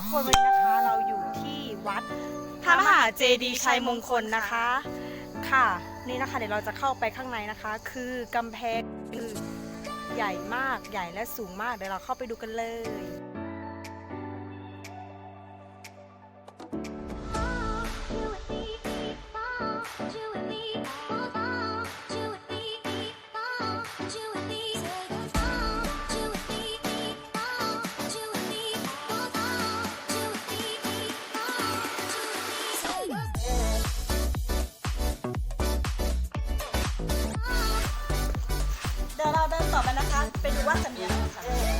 ทุกคนวันนี้นะคะเราอยู่ที่วัดพระมหาเจดีย์ชัยมงคลนะคะ ค่ะ นี่นะคะเดี๋ยวเราจะเข้าไปข้างในนะคะ คือกำแพงคือใหญ่มากใหญ่และสูงมากเดี๋ยวเราเข้าไปดูกันเลย ไปนะคะไปดูว่าจะมีอะไรค่ะ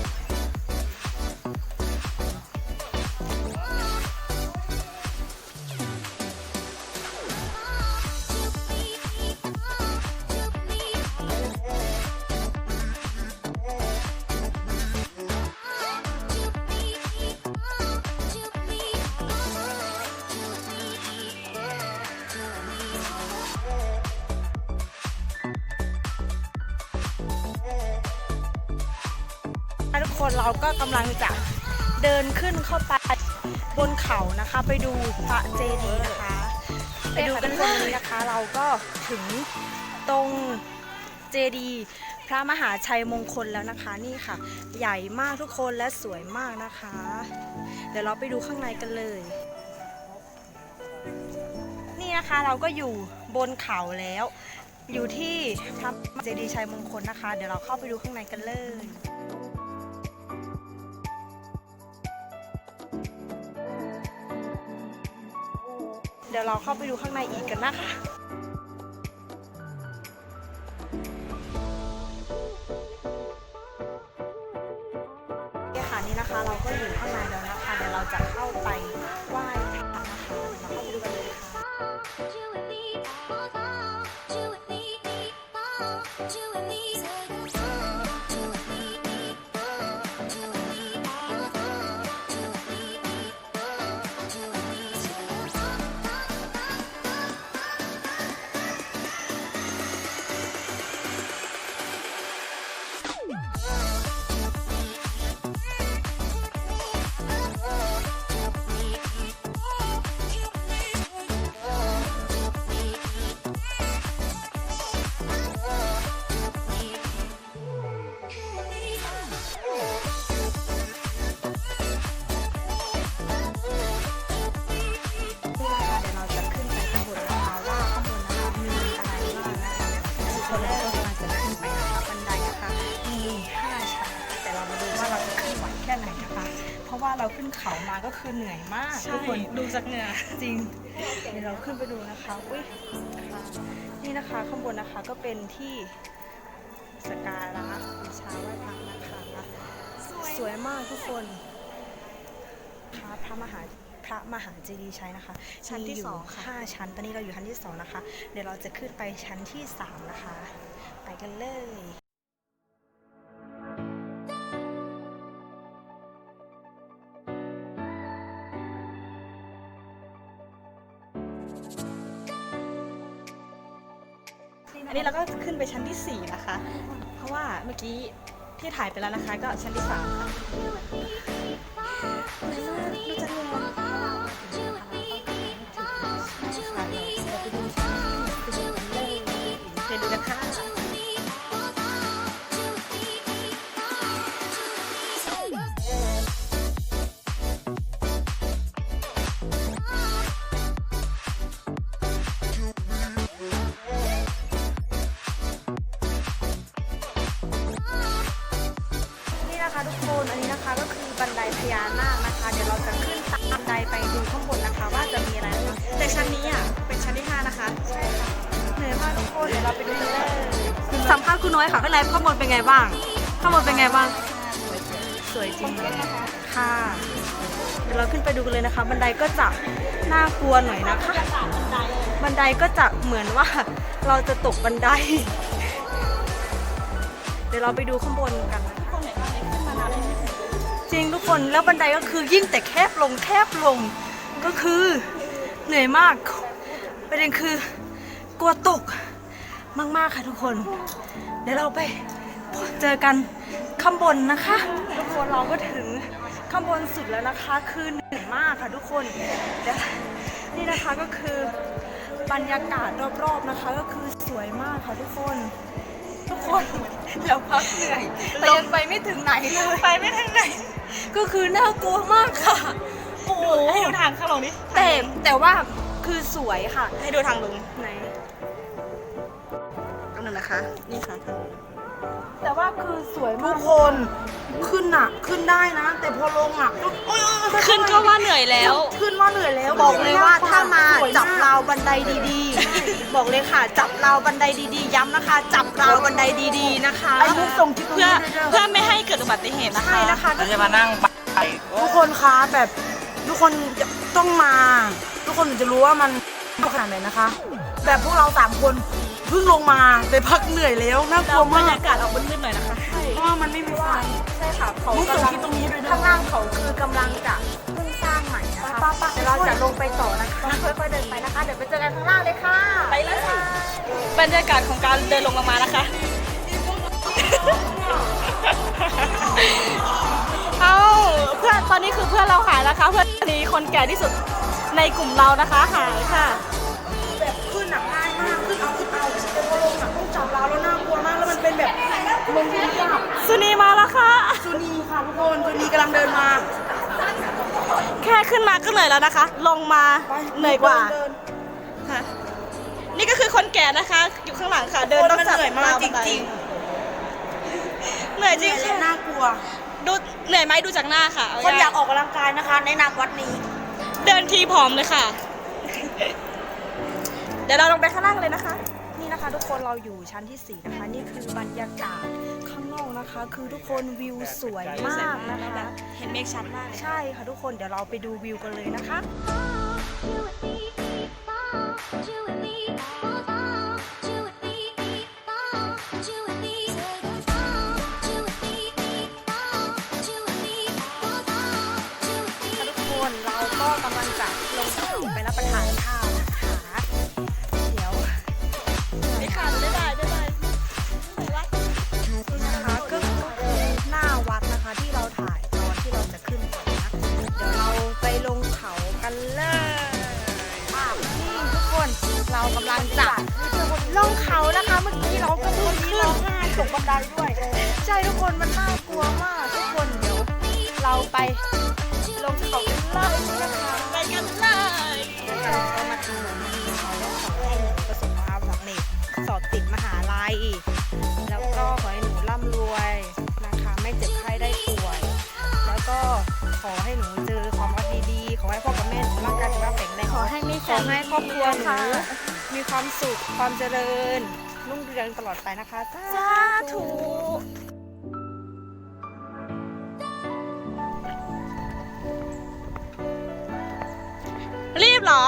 คนเราก็กำลังจะเดินขึ้นเข้าไปบนเขานะคะ ไปดูพระเจดีย์นะคะ ไปดูกันเลยนะคะ เราก็ถึงตรงเจดีย์พระมหาชัยมงคลแล้วนะคะนี่ค่ะ ใหญ่มากทุกคนและสวยมากนะคะ เดี๋ยวเราไปดูข้างในกันเลย นี่นะคะเราก็อยู่บนเขาแล้ว อยู่ที่พระเจดีย์ชัยมงคลนะคะ เดี๋ยวเราเข้าไปดูข้างในกันเลย เดี๋ยวเราเข้าไปดูข้างในอีกกันนะคะโอเคค่ะนี่นะคะเราก็อยู่ข้างในแล้วนะคะ เดี๋ยวเราจะเข้าไปไหว้ เพราะว่าเราขึ้นเขามาก็คือเหนื่อยมากทุกคนดูจากเหงื่อจริงเดี๋ยวเราขึ้นไปดูนะคะอุ้ยค่ะนี่นะคะข้างบนนะคะก็เป็นที่สกการะบูชาไหว้พระนะคะสวยมากทุกคนพระพระมหาพระมหาเจดีย์ชัยนะคะชั้นที่มียู่สองค่ะห้าชั้นตอนนี้เราอยู่ชั้นที่สองนะคะ เดี๋ยวเราจะขึ้นไปชั้นที่สามนะคะ ไปกันเลย ชั้นที่ 4 นะคะ เพราะว่าเมื่อกี้ที่ถ่ายไปแล้วนะคะ ก็ชั้นที่3ค่ะ พญานาคนะคะ เดี๋ยวเราจะขึ้นตามบันไดไปดูข้างบนนะคะ ว่าจะมีอะไรบ้างแต่ชั้นนี้อะเป็นชั้นที่5นะคะเหนื่อยมากทุกคนเดี๋ยวเราไปดูกันเลยสัมภาษณ์คุณน้อยค่ะข้างในข้างบนเป็นไงบ้างข้างบนเป็นไงบ้าง สวยจริงค่ะเดี๋ยวเราขึ้นไปดูกันเลยนะคะ บันไดก็จะน่ากลัวหน่อยนะคะ บันไดก็จะเหมือนว่าเราจะตกบันได เดี๋ยวเราไปดูข้างบนกันนะ จริงทุกคนแล้วบันไดก็คือยิ่งแต่แคบลงแคบลงก็คือเหนื่อยมากประเด็นคือกลัวตกมากๆค่ะทุกคน เดี๋ยวเราไปเจอกันข้างบนนะคะ ทุกคนเราก็ถึงข้างบนสุดแล้วนะคะคือเหนื่อยมากค่ะทุกคนเดี๋ยวนี่นะคะก็คือบรรยากาศรอบๆนะคะ ก็คือสวยมากค่ะทุกคน คนเราพักเหนื่อยแต่ยังไปไม่ถึงไหนเลย ไปไม่ถึงไหน ก็คือน่ากลัวมากค่ะ โอ้โหให้ดูทางข้างลงดิแต่แต่ว่าคือสวยค่ะ ให้ดูทางลงไหนตรงนึงนะคะ นี่ค่ะทางลง แต่ว่าคือสวยทุมากกคนขึ้นอะขึ้นได้นะ แต่พอลงอะก็โอ๊ยขึ้นก็ว่าเหนื่อยแล้ว ขึ้นว่าเหนื่อยแล้วบอกเลยว่าถ้ามาสวยจับกราวบันไดดีๆ บอกเลยค่ะ จับราวบันไดดีๆ ย้ำนะคะ จับราวบันไดดีๆนะคะ ไอ้มุกส่งที่ตรงเพื่อนี้ด้วยเพื่อไม่ให้เกิดอุบัติเหตุนะคะใช่นะคะเราจะมานั่งไปทุกคนคะแบบทุกคนจะต้องมา ทุกคนถึงจะรู้ว่ามันขนาดไหนนะคะ แบบพวกเราสามคน เพิ่งลงมาไปพักเหนื่อยแล้วน่ากลัวบรมารกยากาศออกมืดๆหน่อยนะคะเพราะว่ามันไม่มีไฟ ใช่ค่ะเขามุกส่งกำลังที่ตรงนี้ด้วยนะ ข้างล่างเขาคือกำลังจะเพิ่งสร้างใหม่นะคะเดี๋ยวเราจะลงไปต่อนะคะค่อยๆเดินไปนะคะ เดี๋ยวไปเจอกันข้างล่างเลยค่ะ ไปเลยค่ะบรรยากาศของการเดินลงมานะคะ เอาเพื่อนตอนนี้คือเพื่อนเราหายแล้วค่ะ เพื่อนนี้คนแก่ที่สุดในกลุ่มเรานะคะหายค่ะ แบบลงยากสุนีมาแล้วค่ะซูนีค่ะทุกคนซูนีกำลังเดินมาแค่ขึ้นมาก็เหนื่อยแล้วนะคะ ลงมาไปเหนื่อยกว่าเดินค่ะนี่ก็คือคนแก่นะคะ อยู่ข้างหลังค่ะ เดินคนต้องมันจับเหนื่อยมากรวบันไดจริงเหนื่อยๆจริงและค่ะน่ากลัว ดูเหนื่อยไหมดูจากหน้าค่ะเคนอยากออกกำลังกายนะคะ แนะนำวัดนี้ เดินทีผอมเลยค่ะ เดี๋ยวเราลงไปข้างล่างเลยนะคะ นี่นะคะ ทุกคนเราอยู่ชั้นที่ 4 นะคะ นี่คือบรรยากาศข้างนอกนะคะ คือทุกคนวิวสวยมากนะคะ เห็นเมฆชัดมากเลยใช่ค่ะทุกคนเดี๋ยวเราไปดูวิวกันเลยนะคะ You and me, both on. You and me, both. You and me, both on. You and me, both. You and me, both on. You and me. ค่ะทุกคนเราก็กำลังจะลงเขาไปรับประทานข้าว ทุกคนมันน่ากลัวมากทุกคนเดี๋ยวเราไปลงเขากันเลยนะคะไปกันเลยเราก็มาทำหนูดีเขาว่าขอให้หนูประสบความสำเร็จสอบติดมหาลัยแล้วก็ขอให้หนูร่ำรวยนะคะ ไม่เจ็บไข้ได้ป่วย แล้วก็ขอให้หนูเจอความรักดีๆขอให้พ่อกับแม่หนูร่างกายสุขภาพแข็งแรงขอให้มีขอให้ครอบครัวหนูมีความสุขความเจริญรุ่งเรืองตลอดไปนะคะสาธุ บเหรอ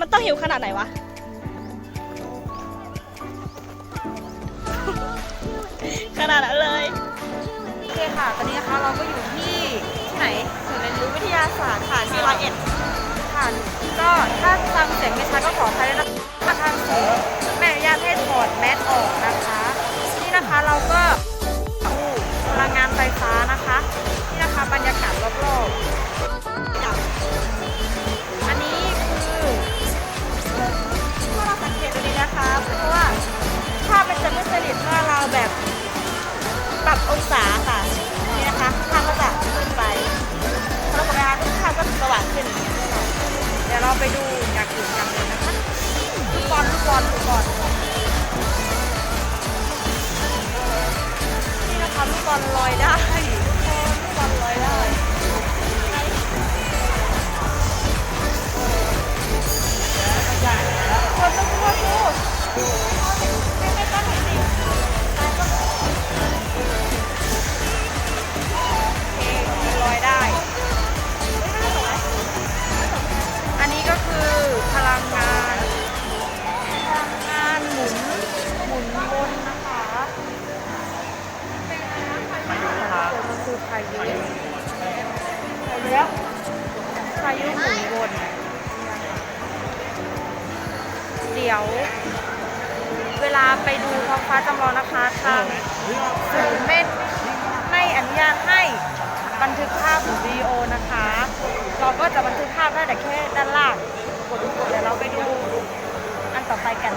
มันต้องหิวขนาดไหนวะ ขนาดนั้นเลย โอเคค่ะ ตอนนี้นะคะเราก็อยู่ที่ที่ไหนศูนย์เรียนรู้วิทยาศาสตร์ค่ะที่ร้อยเอ็ดค่ะ ก็ถ้าฟังเสียงไม่ชัดก็ขออภัยด้วยนะคะทางศูนย์ไม่อนุญาตให้ถอดแมสออกนะคะ นี่นะคะเราก็ดูพลังงานไฟฟ้านะคะ นี่นะคะบรรยากาศรอบๆอันนี้คือถ้าเราสังเกตดูดีนะคะเพราะว่า จะบันทึกภาพได้แต่แค่ด้านล่างกดเดี๋ยวเราไปดูอันต่อไปกัน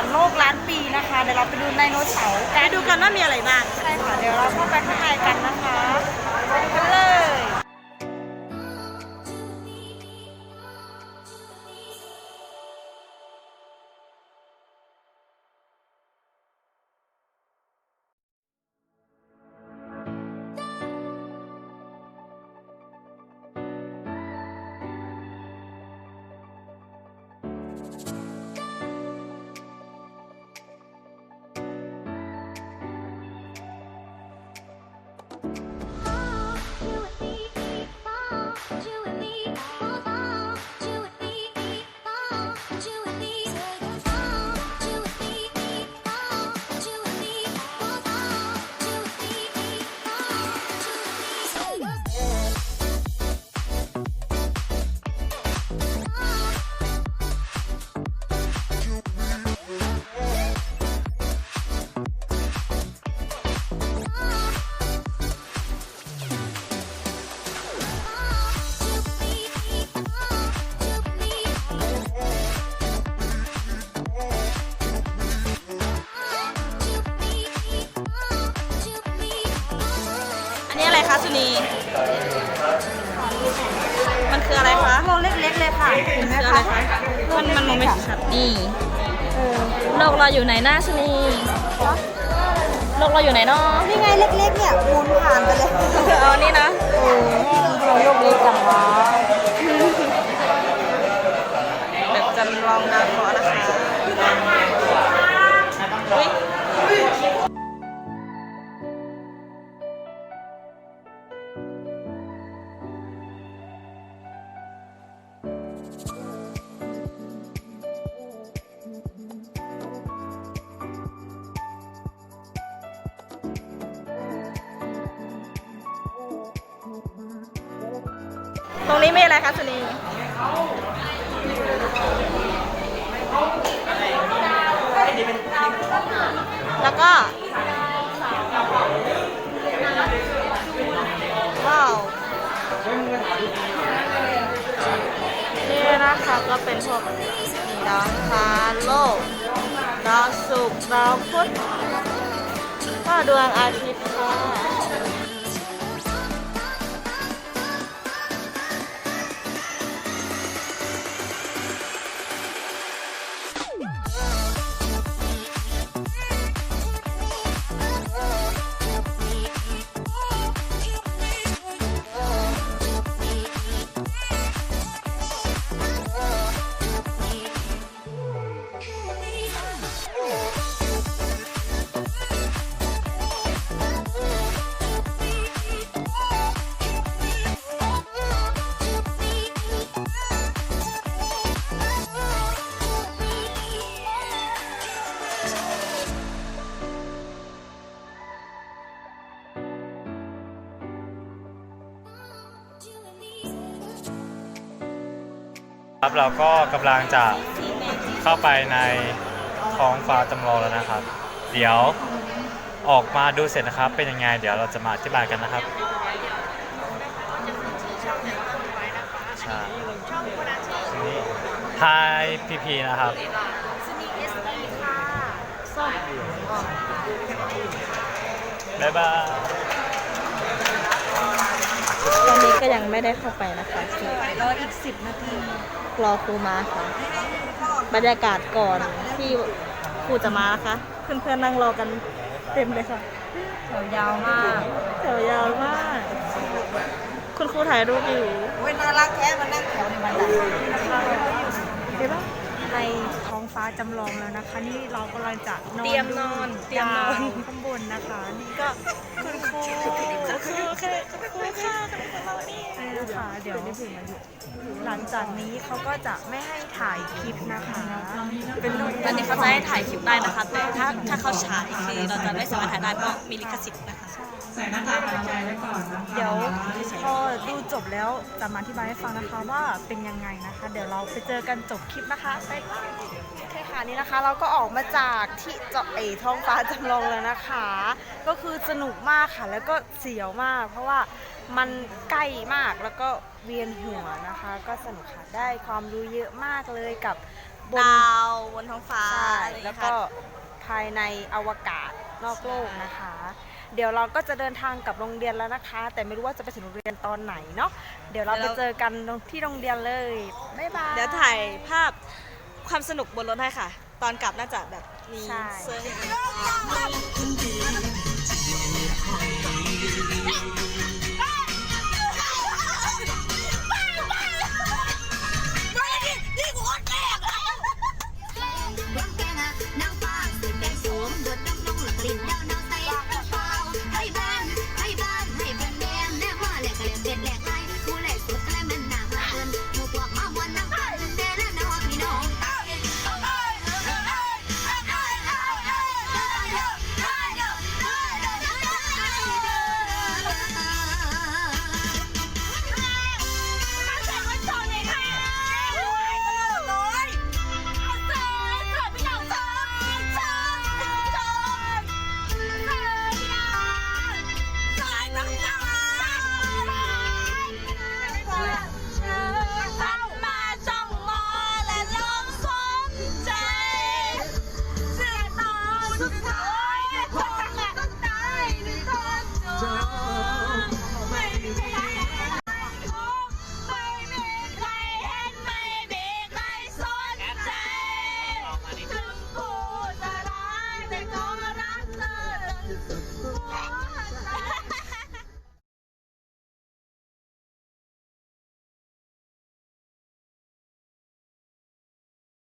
สันโลกล้านปีนะคะ เดี๋ยวเราไปดูไดโนเสาร์ไปดูกันว่ามีอะไรบ้าง ใช่ค่ะ เดี๋ยวเราเข้าไปข้างในกันนะคะไปดูกันเลย คะสุนี มันคืออะไรคะโลเล็กๆเลยค่ะเห็นไหมคืออะไรคะคะมันมันมองไม่ชัดนี่โลกเราอยู่ไหนหน้าสุนีโลกเราอยู่ไหนเนาะนี่ไงเล็กๆเนี่ยหมุนผ่านไปเลยเอานี่นะเราโลกเล็กจังวะแบบจำลองดาวเคราะห์นะคะอุ๊ย อะไรคะสุนีแล้วก็ ว้าว นี่นะคะก็เป็นพวกดาวอังคาโลกดาวศุกร์ดาวพุธก็ดวงอาทิตย์ ครับเราก็กำลังจะเข้าไปในท้องฟ้าจำลองแล้วนะครับ เดี๋ยวออกมาดูเสร็จนะครับ เป็นยังไง เดี๋ยวเราจะมาอธิบายกันนะครับใช่นี่ไฮพีพีนะครับบ๊ายบาย อนนี้ก็ยังไม่ได้เข้าไปนะคะคือรออีก10นาทีรอครูมาค่ะ บรรยากาศก่อนที่ครูจะมานะคะเพื่อนๆนั่งรอกันเต็มเลยค่ะแถวยาวมากแถวยาวมาก คุณครูถ่ายรูปอยู่เว้ยน่ารักแท้มานั่งแถวในบันไดเห็นปะในท้องฟ้าจำลองแล้วนะคะ นี่เรากำลังจะนอนเตรียมนอนเตรียมนอนดาวข้างบนนะคะ นี่ก็คุณ คือคือคือค่ะคุณครูค่ะคุณครูนี่นะคะเดี๋ยวหลังจากนี้เขาก็จะไม่ให้ถ่ายคลิปนะคะ เป็นรูปตอนนี้เขาจะให้ถ่ายคลิปได้นะคะแต่ถ้าถ้าเขาฉายคือเราจะไม่สามารถถ่ายได้เพราะมีลิขสิทธิ์นะคะ เดี๋ยวพอดูจบแล้วจะมาอธิบายให้ฟังนะคะว่าเป็นยังไงนะคะ เดี๋ยวเราไปเจอกันจบคลิปนะคะไปค่ะโอเคค่ะนี่นะคะ เราก็ออกมาจากที่เจาะเอท้องฟ้าจำลองแล้วนะคะ ก็คือสนุกมากค่ะ แล้วก็เสียวมาก เพราะว่ามันใกล้มากแล้วก็เวียนหัวนะคะ ก็สนุกค่ะได้ความรู้เยอะมากเลยกับบนดาวบนท้องฟ้าใช่อะไรอย่างแล้เงี้วยก็ค่ะ ภายในอวกาศ นอกโลกนะคะ เดี๋ยวเราก็จะเดินทางกลับโรงเรียนแล้วนะคะ แต่ไม่รู้ว่าจะไปถึงโรงเรียนตอนไหนเนาะเดี๋ยวเราไปเจอกันที่โรงเรียนเลยบ๊ายบายเดี๋ยวถ่ายภาพความสนุกบนรถให้ค่ะ ตอนกลับน่าจะแบบมีใช่เซอร์